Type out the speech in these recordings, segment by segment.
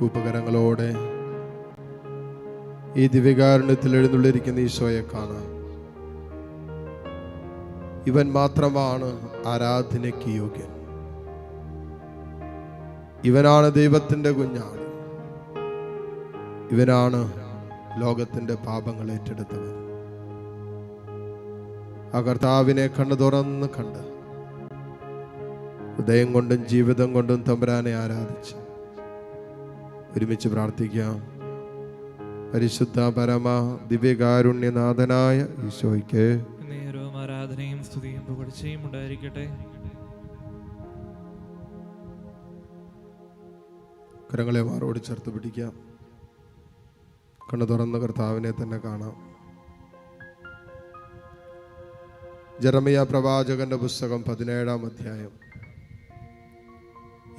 കൂപ്പകരങ്ങളോടെ ഈ ദിവ്യകാരുണ്യത്തിൽ എഴുന്നള്ളിരിക്കുന്ന ഈശോയെ കാണാം. ഇവൻ മാത്രമാണ് ആരാധനയ്ക്ക് യോഗ്യൻ. ഇവനാണ് ദൈവത്തിന്റെ കുഞ്ഞാണ് ഇവനാണ് ലോകത്തിന്റെ പാപങ്ങൾ ഏറ്റെടുത്തവൻ. ആ കർത്താവിനെ കണ്ണു തുറന്ന് കണ്ട് ഹൃദയം കൊണ്ടും ജീവിതം കൊണ്ടും തമ്പുരാനെ ആരാധിച്ച് ഒരുമിച്ച് പ്രാർത്ഥിക്കാം. പരിശുദ്ധ പരമ ദിവ്യകാരുണ്യനാഥനായ ഈശോയ്ക്ക് നേരവും ആരാധനയും സ്തുതിയും പുകഴ്ചയും ഉണ്ടായിരിക്കട്ടെ. കരങ്ങളെ മാറോട് ചേർത്ത് പിടിക്കാം. കണ്ണു തുറന്ന കർത്താവിനെ തന്നെ കാണാം. ജെറമിയ പ്രവാചകന്റെ പുസ്തകം പതിനേഴാം അധ്യായം.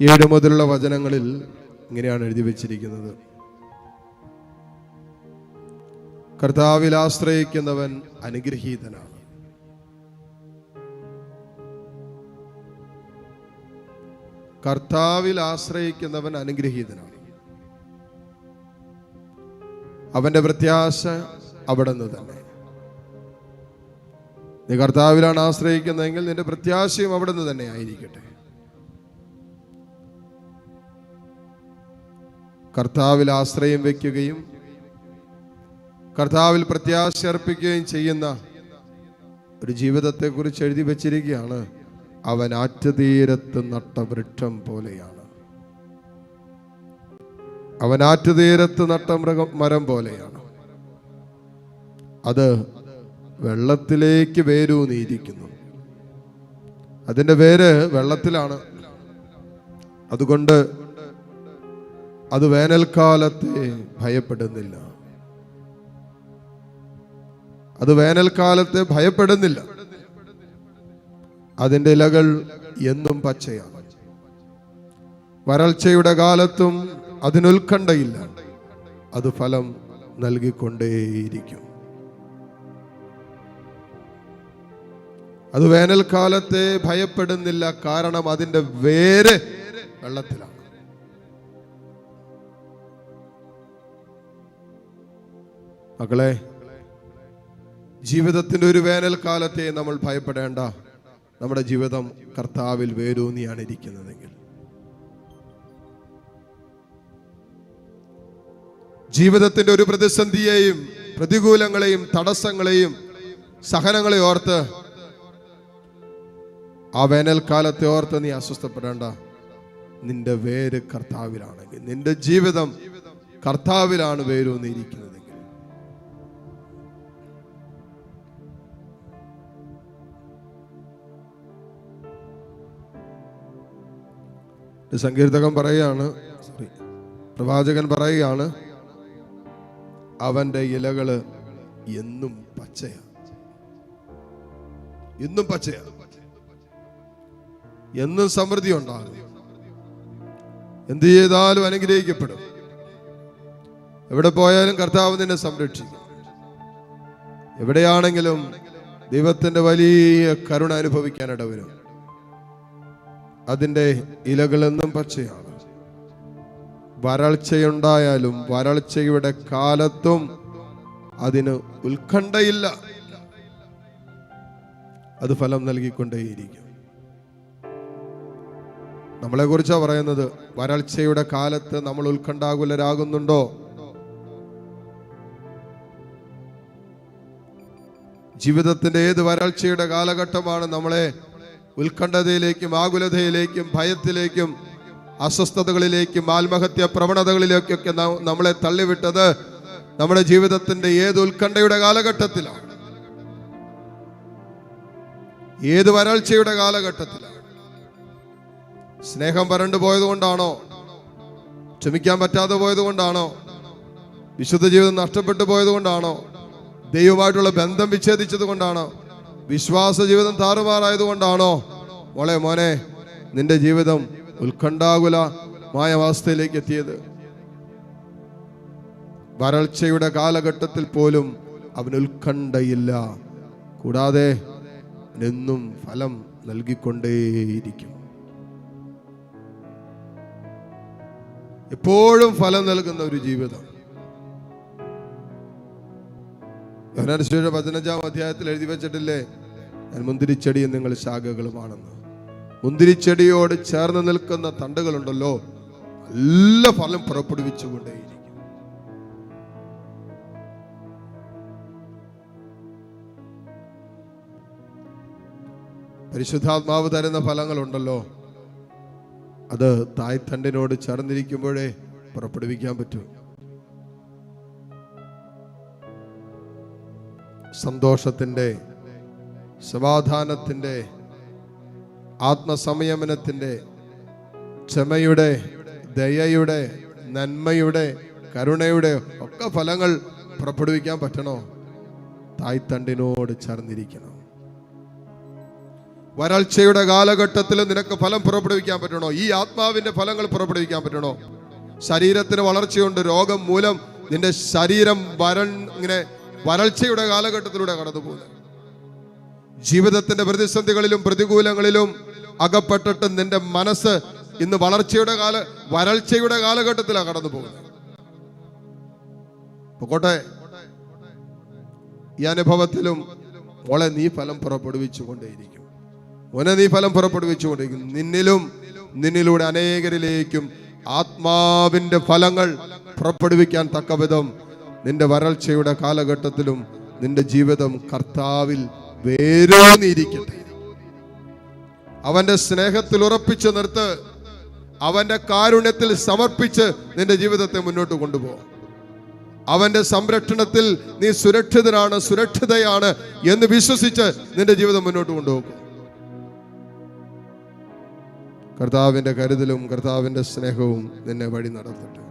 ഏഴ് മുതലുള്ള വചനങ്ങളിൽ ഇങ്ങനെയാണ് എഴുതി വച്ചിരിക്കുന്നത്. കർത്താവിൽ ആശ്രയിക്കുന്നവൻ അനുഗ്രഹീതനാണ്. കർത്താവിൽ ആശ്രയിക്കുന്നവൻ അനുഗ്രഹീതനാണ്. അവന്റെ പ്രത്യാശ അവിടെ നിന്ന് തന്നെ. നീ കർത്താവിലാണ് ആശ്രയിക്കുന്നതെങ്കിൽ നിന്റെ പ്രത്യാശയും അവിടെ നിന്ന് തന്നെ ആയിരിക്കട്ടെ. കർത്താവിൽ ആശ്രയം വയ്ക്കുകയും കർത്താവിൽ പ്രത്യാശ അർപ്പിക്കുകയും ചെയ്യുന്ന ഒരു ജീവിതത്തെക്കുറിച്ച് എഴുതി വച്ചിരിക്കുകയാണ്. അവൻ ആറ്റുതീരത്ത് നട്ട വൃക്ഷം പോലെയാണ്. അവൻ ആറ്റുതീരത്ത് നട്ട മൃഗം മരം പോലെയാണ്. അത് വെള്ളത്തിലേക്ക് വേരൂന്നിയിരിക്കുന്നു അതിന്റെ വേര് വെള്ളത്തിലാണ്. അതുകൊണ്ട് അത് വേനൽക്കാലത്തെ ഭയപ്പെടുന്നില്ല. അത് വേനൽക്കാലത്തെ ഭയപ്പെടുന്നില്ല. അതിന്റെ ഇലകൾ എന്നും പച്ചയാണ്. വരൾച്ചയുടെ കാലത്തും അതിനുൽക്കണ്ടയില്ല അത് ഫലം നൽകിക്കൊണ്ടേയിരിക്കും. അത് വേനൽക്കാലത്തെ ഭയപ്പെടുന്നില്ല കാരണം അതിന്റെ വേര് വെള്ളത്തിലാണ്. മക്കളെ ജീവിതത്തിന്റെ ഒരു വേനൽക്കാലത്തെ നമ്മൾ ഭയപ്പെടേണ്ട. നമ്മുടെ ജീവിതം കർത്താവിൽ വേരൂന്നിയാണ് ഇരിക്കുന്നതെങ്കിൽ ജീവിതത്തിന്റെ ഒരു പ്രതിസന്ധിയെയും പ്രതികൂലങ്ങളെയും തടസ്സങ്ങളെയും സഹനങ്ങളെ ഓർത്ത് ആ വേനൽക്കാലത്തെ ഓർത്ത് നീ അസ്വസ്ഥപ്പെടേണ്ട. നിന്റെ വേര് കർത്താവിലാണെങ്കിൽ നിന്റെ ജീവിതം കർത്താവിലാണ് വേരൂന്നിരിക്കുന്നതെങ്കിൽ സങ്കീർത്തകൻ പറയുകയാണ് പ്രവാചകൻ പറയുകയാണ് അവന്റെ ഇലകൾ എന്നും പച്ചയാണ് എന്നും പച്ചയാണ് എന്നും സമൃദ്ധി ഉണ്ടാകും. എന്ത് ചെയ്താലും അനുഗ്രഹിക്കപ്പെടും. എവിടെ പോയാലും കർത്താവ് നിന്നെ സംരക്ഷിക്കും. എവിടെയാണെങ്കിലും ദൈവത്തിന്റെ വലിയ കരുണ അനുഭവിക്കാനിട വരും അതിന്റെ ഇലകളെന്നും പച്ചയാണ്. വരൾച്ചയുണ്ടായാലും വരൾച്ചയുടെ കാലത്തും അതിന് ഉത്കണ്ഠയില്ല. അത് ഫലം നൽകിക്കൊണ്ടേയിരിക്കും. നമ്മളെ കുറിച്ചാണ് പറയുന്നത് വരൾച്ചയുടെ കാലത്ത് നമ്മൾ ഉത്കണ്ഠാകുലരാകുന്നുണ്ടോ? ജീവിതത്തിന്റെ ഏത് വരൾച്ചയുടെ കാലഘട്ടമാണ് നമ്മളെ ഉത്കണ്ഠതയിലേക്കും ആകുലതയിലേക്കും ഭയത്തിലേക്കും അസ്വസ്ഥതകളിലേക്കും ആത്മഹത്യ പ്രവണതകളിലേക്കൊക്കെ നമ്മളെ തള്ളിവിട്ടത് നമ്മുടെ ജീവിതത്തിന്റെ ഏത് ഉത്കണ്ഠയുടെ കാലഘട്ടത്തിലാണ്? ഏത് വരൾച്ചയുടെ കാലഘട്ടത്തിലാണ്? സ്നേഹം വരണ്ടു പോയത് കൊണ്ടാണോ ക്ഷമിക്കാൻ പറ്റാതെ പോയത് കൊണ്ടാണോ വിശുദ്ധ ജീവിതം നഷ്ടപ്പെട്ടു പോയത് കൊണ്ടാണോ ദൈവമായിട്ടുള്ള ബന്ധം വിച്ഛേദിച്ചത് കൊണ്ടാണോ വിശ്വാസ ജീവിതം താറുമാറായത് കൊണ്ടാണോ മോളെ മോനെ നിന്റെ ജീവിതം ഉത്കണ്ഠാകുലമായ അവസ്ഥയിലേക്ക് എത്തിയത്. വരൾച്ചയുടെ കാലഘട്ടത്തിൽ പോലും അവന് ഉത്കണ്ഠയില്ല. കൂടാതെ എന്നും ഫലം നൽകിക്കൊണ്ടേയിരിക്കും. എപ്പോഴും ഫലം നൽകുന്ന ഒരു ജീവിതം. യോഹന്നാനുസ്ലിയുടെ പതിനഞ്ചാം അധ്യായത്തിൽ എഴുതി വെച്ചിട്ടില്ലേ? ഞാൻ മുന്തിരിച്ചെടിയും നിങ്ങൾ ശാഖകളുമാണെന്ന് മുന്തിരിച്ചെടിയോട് ചേർന്ന് നിൽക്കുന്ന തണ്ടുകളുണ്ടല്ലോ നല്ല ഫലം പുറപ്പെടുവിച്ചുകൊണ്ടേയിരിക്കും പരിശുദ്ധാത്മാവ് തരുന്ന ഫലങ്ങളുണ്ടല്ലോ അത് തായ്തണ്ടിനോട് ചേർന്നിരിക്കുമ്പോഴേ പുറപ്പെടുവിക്കാൻ പറ്റൂ. സന്തോഷത്തിന്റെ സമാധാനത്തിന്റെ ആത്മസംയമനത്തിന്റെ ക്ഷമയുടെ ദയയുടെ നന്മയുടെ കരുണയുടെ ഒക്കെ ഫലങ്ങൾ പുറപ്പെടുവിക്കാൻ പറ്റണോ? തായ്തണ്ടിനോട് ചേർന്നിരിക്കണം. വരൾച്ചയുടെ കാലഘട്ടത്തിൽ നിനക്ക് ഫലം പുറപ്പെടുവിക്കാൻ പറ്റണോ? ഈ ആത്മാവിന്റെ ഫലങ്ങൾ പുറപ്പെടുവിക്കാൻ പറ്റണോ? ശരീരത്തിന് വളർച്ചയുണ്ട്. രോഗം മൂലം നിന്റെ ശരീരം വരൺ ഇങ്ങനെ വരൾച്ചയുടെ കാലഘട്ടത്തിലൂടെ കടന്നു പോകുന്നത് ജീവിതത്തിന്റെ പ്രതിസന്ധികളിലും പ്രതികൂലങ്ങളിലും അകപ്പെട്ടിട്ട് നിന്റെ മനസ്സ് ഇന്ന് വളർച്ചയുടെ കാല വരൾച്ചയുടെ കാലഘട്ടത്തിലാണ് കടന്നു പോകുന്നത്. പൊക്കോട്ടെ. ഈ അനുഭവത്തിലും മോളെ നീ ഫലം പുറപ്പെടുവിച്ചു കൊണ്ടേയിരിക്കും മോനെ നീ ഫലം പുറപ്പെടുവിച്ചുകൊണ്ടിരിക്കും നിന്നിലും നിന്നിലൂടെ അനേകരിലേക്കും ആത്മാവിന്റെ ഫലങ്ങൾ പുറപ്പെടുവിക്കാൻ തക്കവിധം നിന്റെ വരൾച്ചയുടെ കാലഘട്ടത്തിലും നിന്റെ ജീവിതം കർത്താവിൽ വേരോന്നിരിക്കട്ടെ. അവന്റെ സ്നേഹത്തിൽ ഉറപ്പിച്ച് നിർത്ത് അവന്റെ കാരുണ്യത്തിൽ സമർപ്പിച്ച് നിന്റെ ജീവിതത്തെ മുന്നോട്ട് കൊണ്ടുപോകും അവന്റെ സംരക്ഷണത്തിൽ നീ സുരക്ഷിതനാണ് സുരക്ഷിതയാണ് എന്ന് വിശ്വസിച്ച് നിന്റെ ജീവിതം മുന്നോട്ട് കൊണ്ടുപോകും കർത്താവിന്റെ കരുതലും കർത്താവിന്റെ സ്നേഹവും നിന്നെ വഴി നടത്തട്ടെ.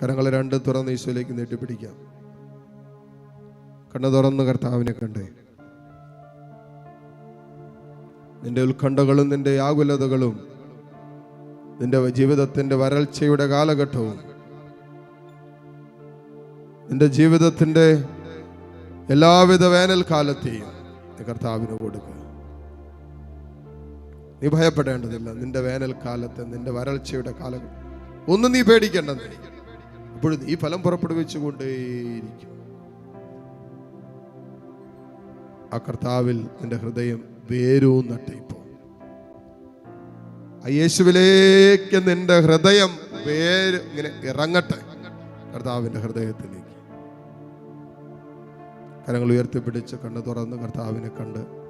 കരങ്ങൾ രണ്ടും തുറന്ന് ഈശോയിലേക്ക് നീട്ടിപ്പിടിക്കാം. കണ്ണു തുറന്ന് കർത്താവിനെ കണ്ടേ. നിന്റെ ഉത്കണ്ഠകളും നിന്റെ ആകുലതകളും നിന്റെ ജീവിതത്തിന്റെ വരൾച്ചയുടെ കാലഘട്ടവും നിന്റെ ജീവിതത്തിന്റെ എല്ലാവിധ വേനൽക്കാലത്തെയും കർത്താവിന് കൊടുക്കുക നീ ഭയപ്പെടേണ്ടതില്ല. നിന്റെ വേനൽക്കാലത്ത് നിന്റെ വരൾച്ചയുടെ കാലഘട്ടം. ഒന്നും നീ പേടിക്കേണ്ടത് അപ്പോഴും ഈ ഫലം പുറപ്പെടുവിച്ചുകൊണ്ടേയിരിക്കും. ആ കർത്താവിൽ നിന്റെ ഹൃദയം വേരൂന്നട്ടെ ഇപ്പോൾ ആ യേശുവിലേക്ക് നിന്റെ ഹൃദയം വേര് ഇങ്ങനെ ഇറങ്ങട്ടെ. കർത്താവിന്റെ ഹൃദയത്തിലേക്ക്. കരങ്ങൾ ഉയർത്തിപ്പിടിച്ച് കണ്ണു തുറന്ന് കർത്താവിനെ കണ്ട്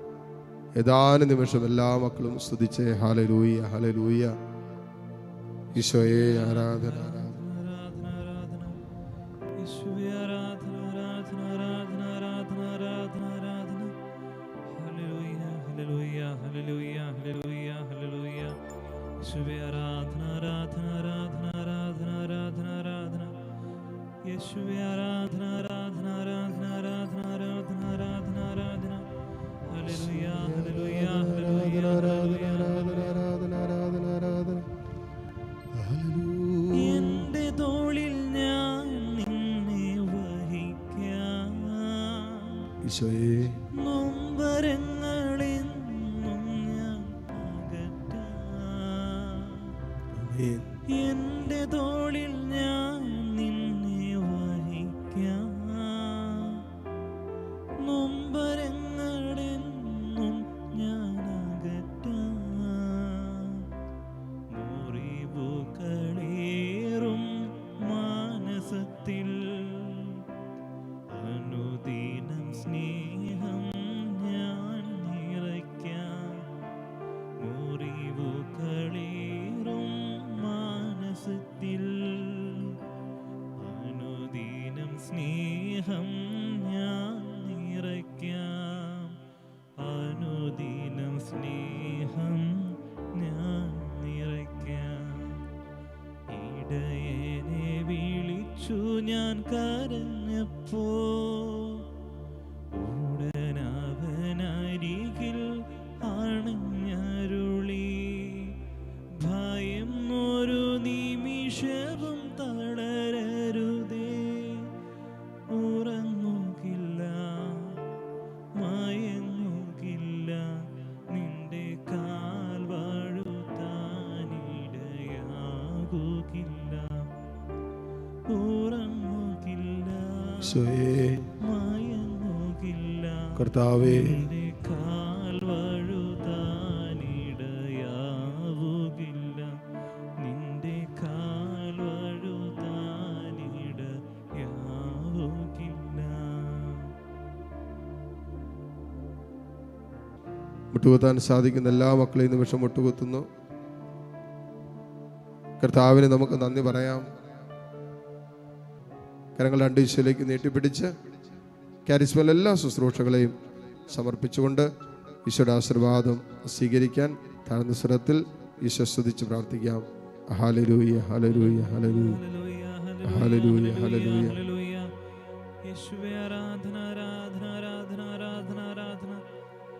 ഏതാനും നിമിഷം എല്ലാ മക്കളും സ്തുതിച്ചേ. ഹല ലൂയ ഈശോയെ ആരാധന ആരാധന ആരാധന ആരാധന ആരാധന ആരാധന. ഹല്ലേലൂയ ഹല്ലേലൂയ ഹല്ലേലൂയ ഹല്ലേലൂയ യേശുവേ ആരാധന ആരാധന ആരാധന ആരാധന ആരാധന ആരാധന യേശുവേ ആരാധന ആരാധന ആരാധന ആരാധന എന്റെ തോളിൽ ഞാൻ നിമിഷവും തളരരുതേ. ഉറങ്ങുകില്ല മയങ്ങുകില്ല നിന്റെ കാൽ വാഴുത്താനിടയാകുകില്ല. ഉറങ്ങുകില്ല മയങ്ങുകില്ല കർത്താവേ മുട്ടുകുത്താൻ സാധിക്കുന്ന എല്ലാ മക്കളെയും നിമിഷം മുട്ടുകുത്തുന്നു കർത്താവിന് നമുക്ക് നന്ദി പറയാം കരങ്ങൾ രണ്ട് ഈശോയിലേക്ക് നീട്ടിപ്പിടിച്ച് കാരിസ്മൽ എല്ലാ ശുശ്രൂഷകളെയും സമർപ്പിച്ചുകൊണ്ട് ഈശോയുടെ ആശീർവാദം സ്വീകരിക്കാൻ താഴ്ന്ന സ്വരത്തിൽ ഈശോ സ്തുതിച്ച് പ്രാർത്ഥിക്കാം hallelujah hallelujah hallelujah hallelujah. Hallelujah. യേശുവേ ആരാധന ആരാധന ആരാധന ആരാധന ആരാധന